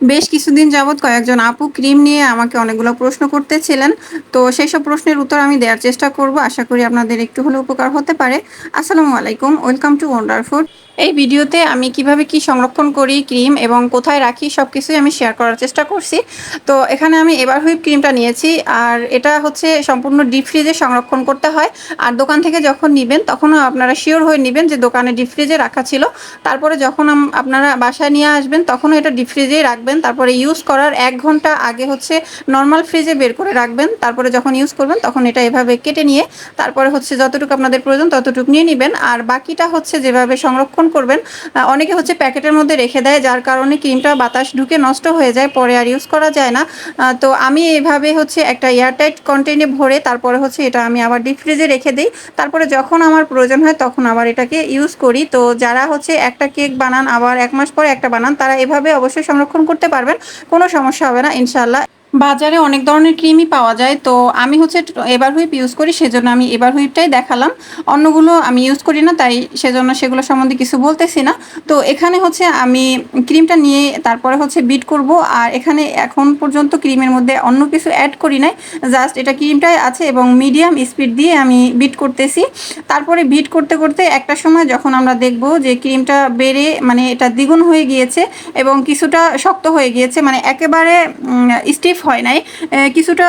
বেশ কিছুদিন যাবৎ কয়েকজন আপু ক্রিম নিয়ে আমাকে অনেকগুলো প্রশ্ন করতেছিলেন। তো সেই সব প্রশ্নের উত্তর আমি দেওয়ার চেষ্টা করব। আশা করি আপনাদের একটু হলেও উপকার হতে পারে। আসসালামু আলাইকুম। ওয়েলকাম টু ওয়ান্ডার ফুড এই ভিডিওতে আমি কীভাবে কি সংরক্ষণ করি ক্রিম এবং কোথায় রাখি সব কিছুই আমি শেয়ার করার চেষ্টা করছি। তো এখানে আমি এবার হুইপ ক্রিমটা নিয়েছি আর এটা হচ্ছে সম্পূর্ণ ডিপ ফ্রিজে সংরক্ষণ করতে হয়। আর দোকান থেকে যখন নেবেন তখনও আপনারা শিওর হয়ে নেবেন যে দোকানে ডিপ ফ্রিজে রাখা ছিল। তারপরে যখন আপনারা বাসায় নিয়ে আসবেন তখনও এটা ডিপ ফ্রিজেই রাখবেন। তারপরে ইউজ করার এক ঘণ্টা আগে হচ্ছে নর্মাল ফ্রিজে বের করে রাখবেন। তারপরে যখন ইউজ করবেন তখন এটা এভাবে কেটে নিয়ে তারপরে হচ্ছে যতটুকু আপনাদের প্রয়োজন ততটুকু নিয়ে নেবেন। আর বাকিটা হচ্ছে যেভাবে সংরক্ষণ করবেন। অনেকে হচ্ছে প্যাকেটের মধ্যে রেখে দেয়, যার কারণে ক্রিমটা বাতাস ঢুকে নষ্ট হয়ে যায়, পরে আর ইউজ করা যায় না। তো আমি এইভাবে হচ্ছে একটা এয়ারটাইট কন্টেনে ভরে তারপরে হচ্ছে এটা আমি আবার ডিপ ফ্রিজে রেখে দিই। তারপরে যখন আমার প্রয়োজন হয় তখন আবার এটাকে ইউজ করি। তো যারা হচ্ছে একটা কেক বানান, আবার এক মাস পরে একটা বানান, তারা এভাবে অবশ্যই সংরক্ষণ করতে পারবেন, কোনো সমস্যা হবে না ইনশাল্লাহ বাজারে অনেক ধরনের ক্রিমই পাওয়া যায়। তো আমি হচ্ছে এবার হুইপ ইউজ করি, সেজন্য আমি এবার হুইপটাই দেখালাম। অন্যগুলো আমি ইউজ করি না, তাই সেজন্য সেগুলো সম্বন্ধে কিছু বলতেছি না। তো এখানে হচ্ছে আমি ক্রিমটা নিয়ে তারপরে হচ্ছে বিট করব, আর এখানে এখন পর্যন্ত ক্রিমের মধ্যে অন্য কিছু অ্যাড করি নাই। জাস্ট এটা ক্রিমটাই আছে এবং মিডিয়াম স্পিড দিয়ে আমি বিট করতেছি। তারপরে বিট করতে করতে একটা সময় যখন আমরা দেখব যে ক্রিমটা বেড়ে মানে এটা দ্বিগুণ হয়ে গিয়েছে এবং কিছুটা শক্ত হয়ে গিয়েছে মানে একেবারে স্টিফ হয় নাই। কিছুটা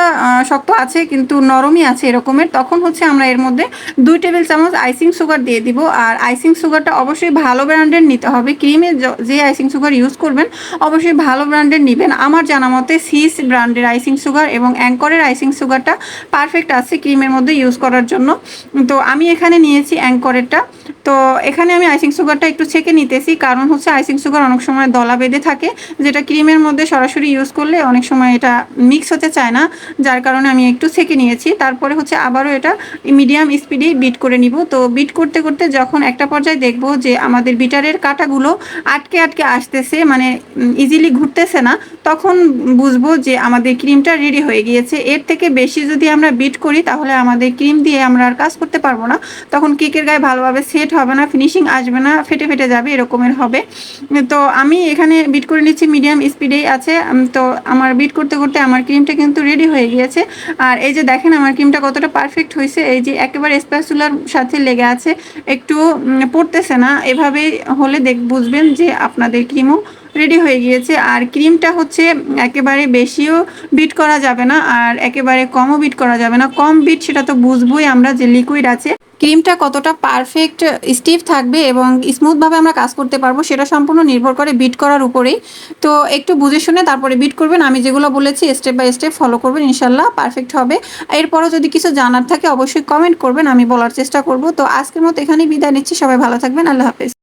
শক্ত আছে কিন্তু নরমই আছে এরকমের। তখন হচ্ছে আমরা এর মধ্যে দুই টেবিল চামচ আইসিং সুগার দিয়ে দিব। আর আইসিং সুগারটা অবশ্যই ভালো ব্র্যান্ডের নিতে হবে। ক্রিমে যে আইসিং সুগার ইউজ করবেন, অবশ্যই ভালো ব্র্যান্ডের নেবেন। আমার জানা মতে সিস ব্র্যান্ডের আইসিং সুগার এবং অ্যাঙ্করের আইসিং সুগারটা পারফেক্ট আছে ক্রিমের মধ্যে ইউজ করার জন্য। তো আমি এখানে নিয়েছি অ্যাঙ্করেরটা। তো এখানে আমি আইসিং সুগারটা একটু ছেঁকে নিতেছি। কারণ হচ্ছে আইসিং সুগার অনেক সময় দলা বেঁধে থাকে, যেটা ক্রিমের মধ্যে সরাসরি ইউজ করলে অনেক সময় এটা মিক্স হতে চায় না। যার কারণে আমি একটু ছেঁকে নিয়েছি। তারপরে হচ্ছে আবারও এটা মিডিয়াম স্পিডে বিট করে নিব। তো বিট করতে করতে যখন একটা পর্যায়ে দেখব যে আমাদের বিটারের কাটাগুলো আটকে আটকে আসতেছে মানে ইজিলি ঘুরতেছে না তখন বুঝব যে আমাদের ক্রিমটা রেডি হয়ে গিয়েছে। এর থেকে বেশি যদি আমরা বিট করি, তাহলে আমাদের ক্রিম দিয়ে আমরা আর কাজ করতে পারব না। তখন কেকের গায়ে ভালোভাবে সেট হবে না ফিনিশিং আসবে না, ফেটে ফেটে যাবে, এরকমের হবে। তো আমি এখানে বিট করে নিচ্ছি মিডিয়াম স্পিডেই আছে। তো আমার বিট করতে করতে আমার ক্রিমটা কিন্তু রেডি হয়ে গিয়েছে। আর এই যে দেখেন, আমার ক্রিমটা কতটা পারফেক্ট হয়েছে। এই যে একেবারে স্প্যাচুলার সাথে লেগে আছে। একটু পড়তেছে না। এভাবে হলে দেখ, বুঝবেন যে আপনাদের ক্রিমও রেডি হয়ে গিয়েছে। আর ক্রিমটা হচ্ছে একেবারে বেশিও বিট করা যাবে না, আর একেবারে কমও বিট করা যাবে না। কম বিট সেটা তো বুঝবোই আমরা যে লিকুইড আছে। ক্রিমটা কতটা পারফেক্ট স্টিফ থাকবে এবং স্মুথভাবে আমরা কাজ করতে পারব, সেটা সম্পূর্ণ নির্ভর করে বিট করার উপরেই। তো একটু বুঝে শুনে তারপরে বিট করবেন। আমি যেগুলো বলেছি স্টেপ বাই স্টেপ ফলো করবেন ইনশাল্লাহ পারফেক্ট হবে। এরপরও যদি কিছু জানার থাকে, অবশ্যই কমেন্ট করবেন, আমি বলার চেষ্টা করব। তো আজকের মতো এখানেই বিদায় নিচ্ছি। সবাই ভালো থাকবেন। আল্লাহ হাফেজ।